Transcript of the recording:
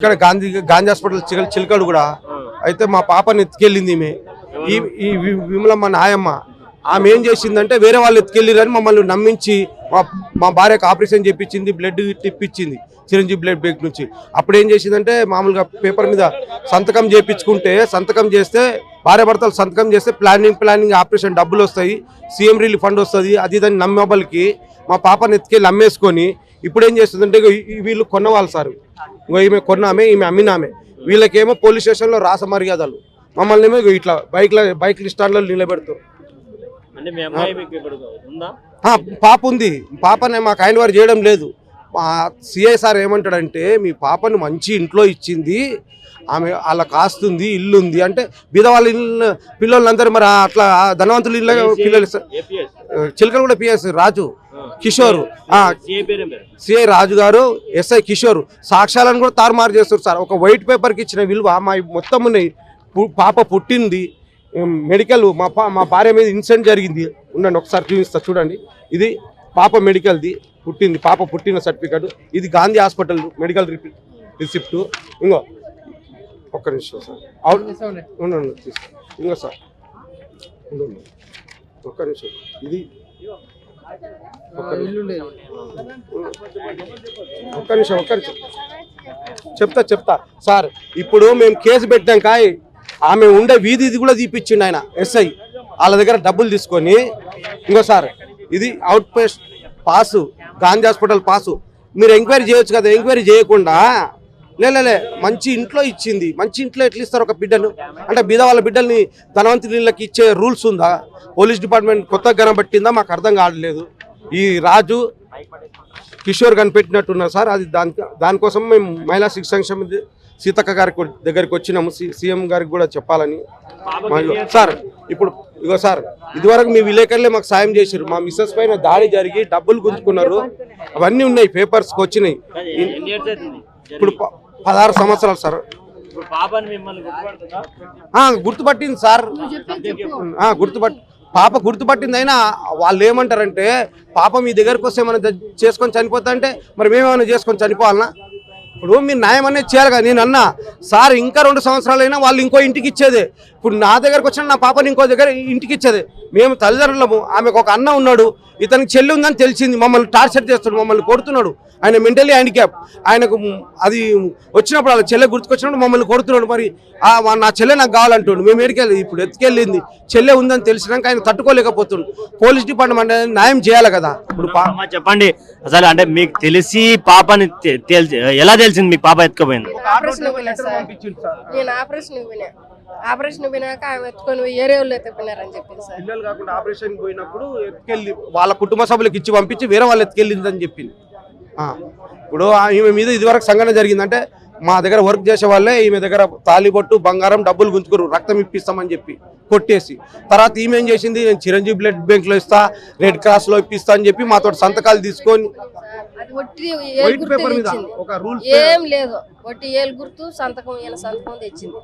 ఇక్కడ గాంధీ గాంధీ హాస్పిటల్ చిల చిలకడు కూడా అయితే మా పాపని ఎత్తుకెళ్ళింది ఈమె. ఈ ఈ వి- విమలమ్మ నాయమ్మ ఆమె ఏం చేసిందంటే వేరే వాళ్ళు ఎత్తుకెళ్ళిరని మమ్మల్ని నమ్మించి మా మా భార్యకు ఆపరేషన్ చేపించింది బ్లడ్ ఇప్పించింది చిరంజీవి బ్లడ్ బ్యాంక్ నుంచి. అప్పుడు ఏం చేసిందంటే మామూలుగా పేపర్ మీద సంతకం చేపించుకుంటే సంతకం చేస్తే భార్య భర్తలు సంతకం చేస్తే ప్లానింగ్ ప్లానింగ్ ఆపరేషన్ డబ్బులు వస్తాయి సీఎం రిలీఫ్ ఫండ్ వస్తుంది అది దాన్ని నమ్మబలికి మా పాపని ఎత్తుకెళ్ళి అమ్మేసుకొని ఇప్పుడు ఏం చేస్తుందంటే వీళ్ళు కొన్నవాళ్ళు సార్. ఇంకో ఈమె కొన్నామే ఈమె అమ్మినామే. వీళ్ళకేమో పోలీస్ స్టేషన్లో రాస మర్యాదలు. మమ్మల్ని ఏమో ఇట్లా బైక్ల బైక్ స్టాండ్లో నిలబెడతారు. పాప ఉంది. పాపనే మాకు ఆయన వారు చేయడం లేదు. మా సిఐ సార్ ఏమంటాడంటే మీ పాపను మంచి ఇంట్లో ఇచ్చింది. ఆమె వాళ్ళ కాస్తుంది ఇల్లు ఉంది. అంటే బీద వాళ్ళ ఇల్లు పిల్లలందరూ మరి అట్లా ధనవంతుల ఇల్లు పిల్లలు చిలకలు కూడా పిఎస్ రాజు. కిషోర్. సిఐ రాజు గారు ఎస్ఐ కిషోర్. సాక్ష్యాలను కూడా తారుమారు చేస్తారు సార్. ఒక వైట్ పేపర్కి ఇచ్చిన విలువ మా మొత్తం ఉన్నాయి. పు- పాప పుట్టింది. మెడికల్ మా పా మా భార్య మీద ఇన్సిడెంట్ జరిగింది. ఉండండి ఒకసారి చూపిస్తా చూడండి. ఇది పాప మెడికల్ది పుట్టింది. పాప పుట్టిన సర్టిఫికెట్. ఇది గాంధీ హాస్పిటల్ మెడికల్ రిపి రిసిప్ట్. ఇంకో. ఒక్క నిమిషం సార్. అవును. ఉండండి తీసుకో. ఇంకో సార్. ఉండండి ఒక్క నిమిషం. ఇది ఒక్క నిమిషం. ఒక్క నిమిషం చెప్తా చెప్తా. సార్ ఇప్పుడు మేము కేసు పెట్టాక ఆమె ఉండే వీధి ఇది కూడా తీపిచ్చిండు ఆయన ఎస్ఐ. వాళ్ళ దగ్గర డబ్బులు తీసుకొని ఇంకో సార్ ఇది అవుట్ పేస్ట్ పాసు గాంధీ హాస్పిటల్ పాసు. మీరు ఎంక్వైరీ చేయొచ్చు కదా ఎంక్వైరీ చేయకుండా లేలే లే, మంచి ఇంట్లో ఇచ్చింది. మంచి ఇంట్లో ఎట్లా ఇస్తారు ఒక బిడ్డను? అంటే బీద వాళ్ళ బిడ్డల్ని ధనవంతులకి ఇచ్చే రూల్స్ ఉందా? పోలీస్ డిపార్ట్మెంట్ కొత్తగా కనబట్టిందా మాకు అర్థం కావట్లేదు. ఈ రాజు కిషోర్ కనిపెట్టినట్టున్నారు సార్ అది దాని దానికోసం మేము మహిళా శిక్ష సంక్షేమ సీతక్క గారి దగ్గరికి వచ్చినాము. సీఎం గారికి కూడా చెప్పాలని. సార్ ఇప్పుడు ఇగో సార్ ఇదివరకు మీ విలేకరులే మాకు సాయం చేశారు మా మిస్సెస్ పైన దాడి జరిగి డబ్బులు గుంజుకున్నారు. అవన్నీ ఉన్నాయి పేపర్స్కి వచ్చినాయి. ఇప్పుడు పదహారు సంవత్సరాలు సార్. గుర్తుపట్టింది సార్. గుర్తుపట్టి పాప గుర్తుపట్టింది అయినా వాళ్ళు ఏమంటారంటే పాప మీ దగ్గరకు వస్తే ఏమైనా చేసుకొని చనిపోతా అంటే మరి మేమేమైనా చేసుకొని చనిపోవాలనా? ఇప్పుడు మీరు న్యాయం అనేది చేయాలి కదా. నేను అన్నా సార్ ఇంకా రెండు సంవత్సరాలైనా వాళ్ళు ఇంకో ఇంటికి ఇచ్చేదే. ఇప్పుడు నా దగ్గరకు వచ్చిన నా పాపని ఇంకో దగ్గర ఇంటికి ఇచ్చేదే. మేము తల్లిదండ్రులము ఆమెకు ఒక అన్న ఉన్నాడు. ఇతనికి చెల్లి ఉందని తెలిసింది. మమ్మల్ని టార్చర్ చేస్తున్నాడు మమ్మల్ని కొడుతున్నాడు. ఆయన మెంటలీ హ్యాండిక్యాప్. ఆయనకు అది వచ్చినప్పుడు వాళ్ళ చెల్లె గుర్తుకొచ్చినప్పుడు మమ్మల్ని కొడుతున్నాడు. మరి నా చెల్లె నాకు కావాలంటుండు. మేము ఎడికెళ్ళి ఇప్పుడు ఎత్తుకెళ్ళింది. చెల్లె ఉందని తెలిసినాక ఆయన తట్టుకోలేకపోతుండు. పోలీస్ డిపార్ట్మెంట్ అనేది న్యాయం చేయాలి కదా. ఇప్పుడు చెప్పండి. అసలు అంటే మీకు తెలిసి పాపని ఎలా తెలిసింది మీకు పాప ఎత్తుకుపోయింది. ఆపరేషన్ పోయినా సార్. నేను ఆపరేషన్ పోయినా. ఆపరేషన్ పోయినాక ఆమె ఎత్తుకొని పోయి ఏరే వాళ్ళు ఎత్తుకున్నారని చెప్పింది సార్. పిల్లలు కాకుండా ఆపరేషన్ పోయినప్పుడు ఎత్తుకెళ్ళి వాళ్ళ కుటుంబ సభ్యులకు ఇచ్చి పంపించి వేరే వాళ్ళు ఎత్తుకెళ్ళిందని చెప్పింది. ఆ. ఇప్పుడు ఈమె మీద ఇదివరకు సంఘటన జరిగిందంటే మా దగ్గర వర్క్ చేసే వాళ్ళే ఈమె దగ్గర తాలిబొట్టు బంగారం డబ్బులు గుంజుకోరు రక్తం ఇప్పిస్తామని చెప్పి కొట్టేసి తర్వాత ఈమె ఏం చేసింది? నేను చిరంజీవి బ్లడ్ బ్యాంక్లో ఇస్తా రెడ్ క్రాస్లో ఇప్పిస్తా అని చెప్పి మాతో సంతకాలు తీసుకొని ఒట్టి ఏలు గుర్తు ఇచ్చింది ఏం లేదు. ఒట్టి ఏలు గుర్తు సంతకం ఈయన సంతకం తెచ్చింది.